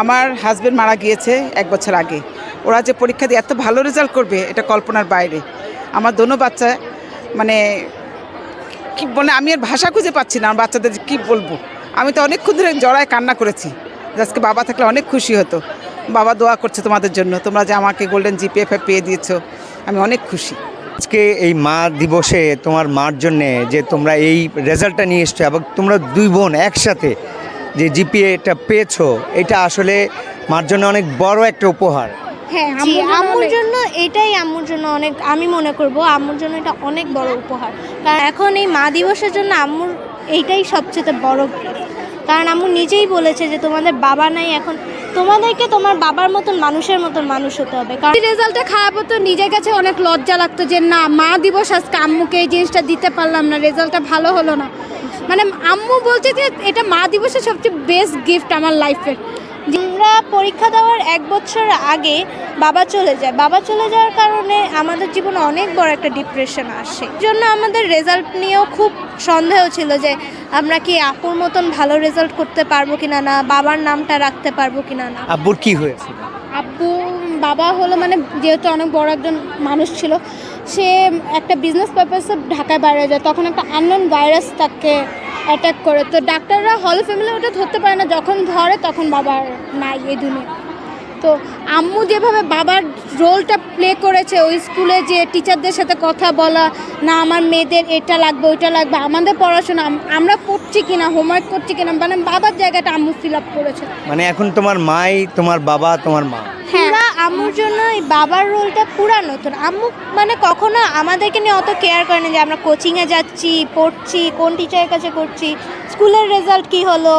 আমার হাজব্যান্ড মারা গিয়েছে এক বছর আগে। ওরা যে পরীক্ষা দিয়ে এত ভালো রেজাল্ট করবে, এটা কল্পনার বাইরে। আমার দোনো বাচ্চা মানে কি বলে, আমি আর ভাষা খুঁজে পাচ্ছি না, আমার বাচ্চাদের কি বলব? আমি তো অনেকক্ষণ ধরে জড়ায় কান্না করেছি। আজকে বাবা থাকলে অনেক খুশি হতো। বাবা দোয়া করছে তোমাদের জন্য, তোমরা যে আমাকে গোল্ডেন জিপিএফ পেয়ে দিয়েছ, আমি অনেক খুশি। আজকে এই মা দিবসে তোমার মার জন্যে যে তোমরা এই রেজাল্টটা নিয়ে এসছো এবং তোমরা দুই বোন একসাথে যে জিপিএটা পেয়েছ এটা আসলে মার জন্য অনেক বড় একটা উপহার। হ্যাঁ জি আম্মুর জন্য এটাই আম্মুর জন্য অনেক আমি মনে করব আম্মুর জন্য এটা অনেক বড় উপহার। কারণ এখন এই মা দিবসের জন্য আম্মুর এইটাই সবচেয়ে বড়। কারণ আম্মু নিজেই বলেছে যে তোমাদের বাবা নাই এখন তোমাদেরকে তোমার বাবার মতন মানুষের মতন মানুষ হতে হবে। কারণ রেজাল্টটা খারাপ হতো নিজের কাছে অনেক লজ্জা লাগতো যে না মা দিবস আজকে আম্মুকে এই জিনিসটা দিতে পারলাম না রেজাল্টটা ভালো হলো না। মানে আম্মু বলছে যে এটা মা দিবসের সবচেয়ে বেস্ট গিফট আমার লাইফের আমরা পরীক্ষা দেওয়ার এক বছর আগে বাবা চলে যায়। বাবা চলে যাওয়ার কারণে আমাদের জীবনে অনেক বড় একটা ডিপ্রেশন আসে। এই জন্য আমাদের রেজাল্ট নিয়েও খুব সন্দেহ ছিল যে আমরা কি আপুর মতন ভালো রেজাল্ট করতে পারব কিনা না বাবার নামটা রাখতে পারব কিনা না। আব্বুর কি হয়েছে আব্বু বাবা হলো মানে যেহেতু অনেক বড় একজন মানুষ ছিল, সে একটা বিজনেস পারপাসে ঢাকায় বাইরে যায়, তখন একটা আননোন ভাইরাস তাকে অ্যাটাক করে। তো ডাক্তাররা হল ফ্যামিলি ওটা ধরতে পারে না, যখন ধরে তখন বাবার নাই এই দুনিয়া। তো আম্মু যেভাবে বাবার রোলটা প্লে করেছে, ওই স্কুলে যে টিচারদের সাথে কথা বলা, না, আমার মেয়েদের এটা লাগবে, ওইটা লাগবে, আমাদের পড়াশোনা আম- আমরা পড়ছি কিনা হোমওয়ার্ক করছি কিনা মানে বাবার জায়গাটা আম্মু ফিল আপ করেছে। মানে এখন তোমার মাই, তোমার বাবা, তোমার মা। পুরা আম্মুর জন্য এই বাবার রোলটা পুরা নতুন। আম্মু মানে কখনো আমাদেরকে নিয়ে অত কেয়ার করে না যে আমরা কোচিংয়ে যাচ্ছি, পড়ছি, কোন টিচারের কাছে করছি স্কুলের রেজাল্ট কি হলো?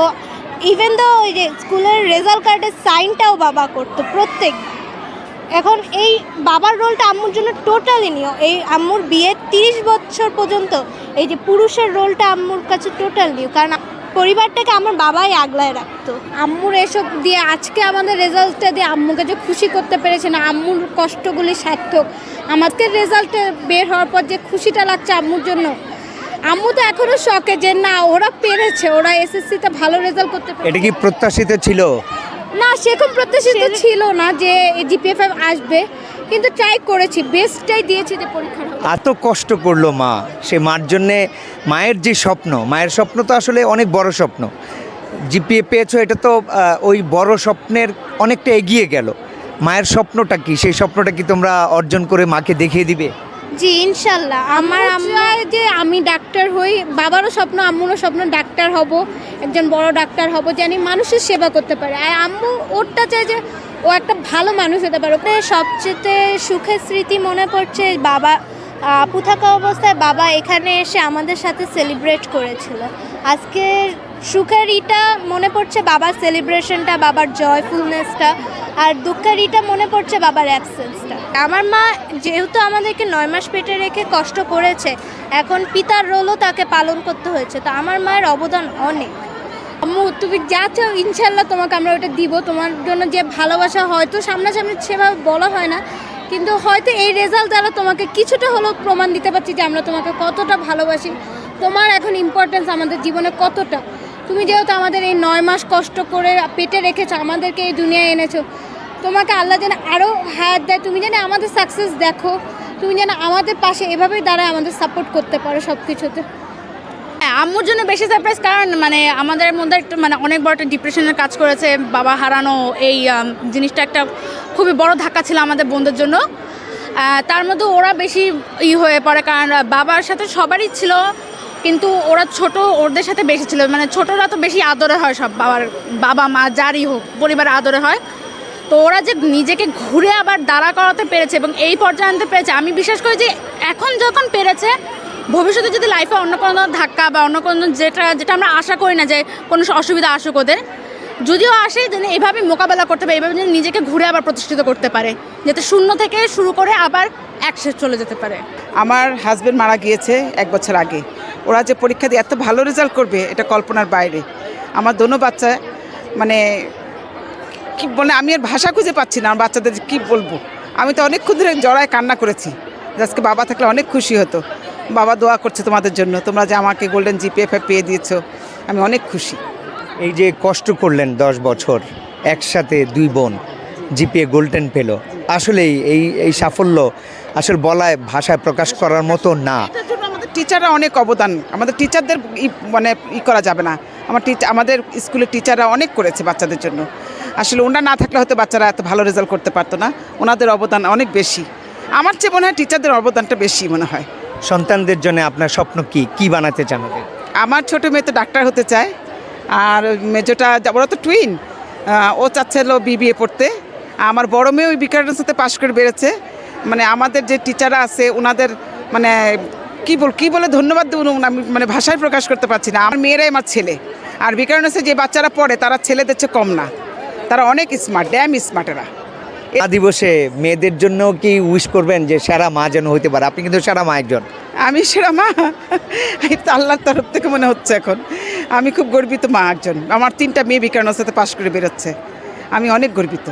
ইভেন তো ওই যে স্কুলের রেজাল্ট কার্ডের সাইনটাও বাবা করতো প্রত্যেক এখন এই বাবার রোলটা আম্মুর জন্য টোটালি নিও এই আম্মুর বিয়ে তিরিশ বছর পর্যন্ত এই যে পুরুষের রোলটা আম্মুর কাছে টোটাল নিও কারণ পরিবারটাকে আমার বাবাই আগলায় রাখতো। আম্মুর এসব দিয়ে আজকে আমাদের রেজাল্টটা দিয়ে আম্মুকে যে খুশি করতে পেরেছে না আম্মুর কষ্টগুলি সার্থক। আমাদের রেজাল্টে বের হওয়ার পর যে খুশিটা লাগছে আম্মুর জন্য আম্মু তো এখনও শখে যে না ওরা পেরেছে ওরা এসএসসিতে ভালো রেজাল্ট করতে এটা কি প্রত্যাশিত ছিল? না সেরকম প্রত্যাশিত ছিল না যে জিপিএফ আসবে। কিন্তু ট্রাই করেছি বেস্টটাই দিয়েছি যে পরীক্ষার হলে। এত কষ্ট করল মা সে মার জন্যে মায়ের যে স্বপ্ন মায়ের স্বপ্ন তো আসলে অনেক বড় স্বপ্ন। জিপিএ পেয়েছ এটা তো আহ, ওই বড় স্বপ্নের অনেকটা এগিয়ে গেল। মায়ের স্বপ্নটা কি? সেই স্বপ্নটা কি তোমরা অর্জন করে মাকে দেখিয়ে দিবে? জি ইনশাল্লাহ। আমার আমার যে আমি ডাক্তার হই বাবারও স্বপ্ন আম্মুরও স্বপ্ন ডাক্তার হব একজন বড় ডাক্তার হব জানি মানুষের সেবা করতে পারে। আর আম্মু ওরটা চায় যে ও একটা ভালো মানুষ হতে পারে। ওদের সবচেয়ে সুখের স্মৃতি মনে পড়ছে বাবা, আপু থাকা অবস্থায় বাবা এখানে এসে আমাদের সাথে সেলিব্রেট করেছিল। আজকে সুখের ইটা মনে পড়ছে বাবার সেলিব্রেশনটা বাবার জয়ফুলনেসটা আর দুঃখের ইটা মনে পড়ছে বাবার অ্যাবসেন্সটা আমার মা যেহেতু আমাদেরকে নয় মাস পেটে রেখে কষ্ট করেছে, এখন পিতার রোলও তাকে পালন করতে হয়েছে। তো আমার মায়ের অবদান অনেক। আম্মু, তুমি যা চাও ইনশাল্লাহ তোমাকে আমরা ওটা দিব। তোমার জন্য যে ভালোবাসা হয়তো সামনাসামনি সেভাবে বলা হয় না, কিন্তু হয়তো এই রেজাল্ট দ্বারা তোমাকে কিছুটা হলেও প্রমাণ দিতে পারছি যে আমরা তোমাকে কতটা ভালোবাসি। তোমার এখন ইম্পর্টেন্স আমাদের জীবনে কতটা। তুমি যেহেতু আমাদের এই নয় মাস কষ্ট করে পেটে রেখেছো, আমাদেরকে এই দুনিয়ায় এনেছো। তোমাকে আল্লাহ যেন আরও হায়াত দেয়। তুমি যেন আমাদের সাকসেস দেখো। তুমি যেন আমাদের পাশে এভাবেই দাঁড়ায় আমাদের সাপোর্ট করতে পারো সব কিছুতে আম্মুর জন্য বেশি সারপ্রাইজ কারণ মানে আমাদের মধ্যে একটা মানে অনেক বড় একটা ডিপ্রেশনের কাজ করেছে, বাবা হারানো এই জিনিসটা একটা খুবই বড় ধাক্কা ছিল আমাদের বোনদের জন্য। তার মধ্যে ওরা বেশি ই হয়ে পড়ে কারণ বাবার সাথে সবারই ছিল, কিন্তু ওরা ছোট, ওদের সাথে বেশি ছিল। মানে ছোটরা তো বেশি আদরে হয় সব বাবার, বাবা, মা, যারই হোক, পরিবারে আদরে হয়। তো ওরা যে নিজেকে ঘুরে আবার দাঁড়া করাতে পেরেছে এবং এই পর্যায়ে আনতে পেরেছে, আমি বিশ্বাস করি যে এখন যখন পেরেছে ভবিষ্যতে যদি লাইফে অন্য কোনো ধাক্কা বা অন্য কোনো যেটা যেটা আমরা আশা করি না যে কোনো অসুবিধা আসুক ওদের, যদিও আসে, যেন এভাবে মোকাবেলা করতে পারে, এভাবে যেন নিজেকে ঘুরে আবার প্রতিষ্ঠিত করতে পারে, যাতে শূন্য থেকে শুরু করে আবার একশে চলে যেতে পারে। আমার হাজব্যান্ড মারা গিয়েছে এক বছর আগে। ওরা যে পরীক্ষা দিয়ে এত ভালো রেজাল্ট করবে, এটা কল্পনার বাইরে। আমার দোনো বাচ্চা মানে কি বলে, আমি আর ভাষা খুঁজে পাচ্ছি না, আমার বাচ্চাদের কি বলব? আমি তো অনেকক্ষণ ধরে জড়ায় কান্না করেছি। আজকে বাবা থাকলে অনেক খুশি হতো। বাবা দোয়া করছে তোমাদের জন্য। তোমরা যে আমাকে গোল্ডেন জিপিএফ পেয়ে দিয়েছ আমি অনেক খুশি। এই যে কষ্ট করলেন দশ বছর একসাথে দুই বোন জিপিএ গোল্ডেন পেল। আসলেই এই এই সাফল্য আসলে বলায় ভাষায় প্রকাশ করার মতো না। এটার জন্য আমাদের টিচাররা অনেক অবদান। আমাদের টিচারদের ই- মানে ই করা যাবে না। আমার টিচার আমাদের স্কুলের টিচাররা অনেক করেছে বাচ্চাদের জন্য। আসলে ওনারা না থাকলে হয়তো বাচ্চারা এত ভালো রেজাল্ট করতে পারতো না। ওনাদের অবদান অনেক বেশি। আমার চেয়ে মনে হয় টিচারদের অবদানটা বেশি মনে হয়। সন্তানদের জন্য আপনার স্বপ্ন কি? কি বানাতে চান আমার ছোটো মেয়ে তো ডাক্তার হতে চায়, আর মেজোটা ওরা তো টুইন ও চাচ্ছিল বিবিএ পড়তে। আমার বড় মেয়ে ওই বিকারের সাথে পাশ করে বেড়েছে। মানে আমাদের যে টিচাররা আছে ওনাদের মানে কি বল কি বলে ধন্যবাদ দেবো আমি মানে ভাষায় প্রকাশ করতে পারছি না। আমার মেয়েরাই আমার ছেলে। আর বিকারণসে যে বাচ্চারা পড়ে, তারা ছেলেদের চেয়ে কম না। তারা অনেক স্মার্ট ড্যাম স্মার্ট দিবসে মেয়েদের জন্য কি উইশ করবেন যে সেরা মা যেন হইতে পারে? আপনি কিন্তু সেরা মা একজন। আমি সেরা মা? এই তো আল্লাহর তরফ থেকে মনে হচ্ছে এখন। আমি খুব গর্বিত মা একজন। আমার তিনটা মেয়ে বিকারণ সাথে পাশ করে বেরোচ্ছে। আমি অনেক গর্বিত।